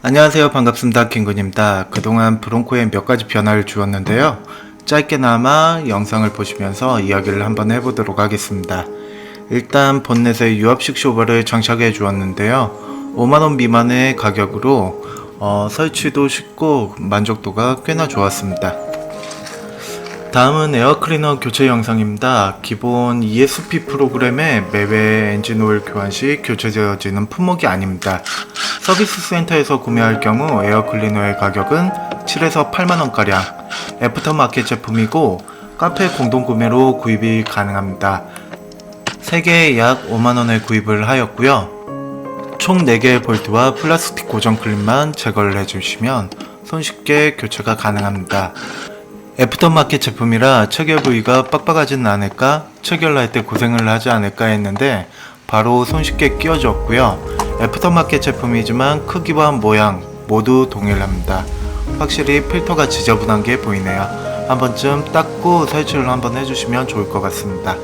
안녕하세요. 반갑습니다. 킹군입니다. 그동안 브론코에 몇 가지 변화를 주었는데요. 짧게나마 영상을 보시면서 이야기를 한번 해보도록 하겠습니다. 일단 본넷에 유압식 쇼버를 장착해 주었는데요. 5만원 미만의 가격으로 어, 설치도 쉽고 만족도가 꽤나 좋았습니다. 다음은 에어클리너 교체 영상입니다. 기본 ESP 프로그램에 매회 엔진 오일 교환 시 교체되어지는 품목이 아닙니다. 서비스 센터에서 구매할 경우 에어클리너의 가격은 7에서 8만원가량, 애프터마켓 제품이고 카페 공동구매로 구입이 가능합니다. 3개에 약 5만원에 구입을 하였고요. 총 4개의 볼트와 플라스틱 고정 클립만 제거를 해주시면 손쉽게 교체가 가능합니다. 애프터마켓 제품이라 체결 부위가 빡빡하지는 않을까, 체결을 할때 고생을 하지 않을까 했는데 바로 손쉽게 끼워졌고요. 애프터마켓 제품이지만 크기와 모양 모두 동일합니다. 확실히 필터가 지저분한 게 보이네요. 한 번쯤 닦고 설치를 한번 해주시면 좋을 것 같습니다.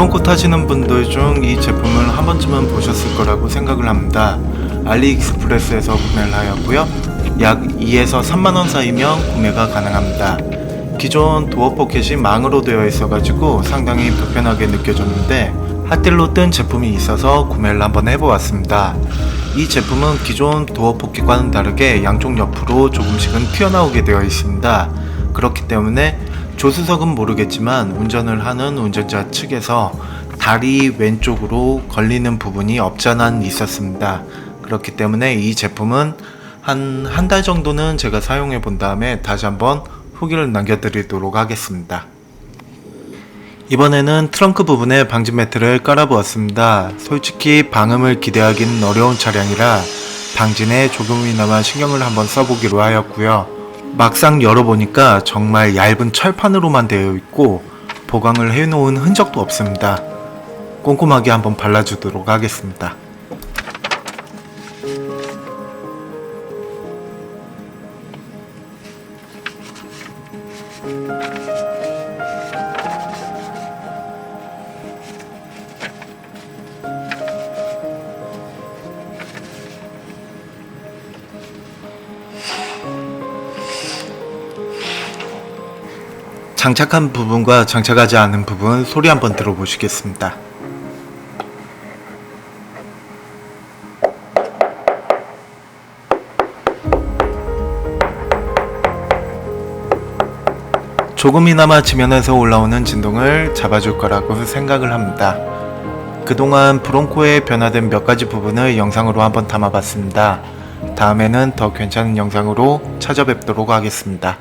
브론코 타시는 분들 중 이 제품을 한 번쯤은 보셨을 거라고 생각을 합니다. 알리익스프레스에서 구매를 하였고요. 약 2에서 3만원 사이면 구매가 가능합니다. 기존 도어 포켓이 망으로 되어 있어가지고 상당히 불편하게 느껴졌는데 핫딜로 뜬 제품이 있어서 구매를 한번 해보았습니다. 이 제품은 기존 도어 포켓과는 다르게 양쪽 옆으로 조금씩은 튀어나오게 되어 있습니다. 그렇기 때문에 조수석은 모르겠지만 운전을 하는 운전자 측에서 다리 왼쪽으로 걸리는 부분이 없잖아 있었습니다. 그렇기 때문에 이 제품은 한 한 달 정도는 제가 사용해 본 다음에 다시 한번 후기를 남겨드리도록 하겠습니다. 이번에는 트렁크 부분에 방지 매트를 깔아보았습니다. 솔직히 방음을 기대하기는 어려운 차량이라 방진에 조금이나마 신경을 한번 써보기로 하였고요. 막상 열어보니까 정말 얇은 철판으로만 되어 있고 보강을 해놓은 흔적도 없습니다. 꼼꼼하게 한번 발라주도록 하겠습니다. 장착한 부분과 장착하지 않은 부분 소리 한번 들어보시겠습니다. 조금이나마 지면에서 올라오는 진동을 잡아줄 거라고 생각을 합니다. 그동안 브론코에 변화된 몇 가지 부분을 영상으로 한번 담아봤습니다. 다음에는 더 괜찮은 영상으로 찾아뵙도록 하겠습니다.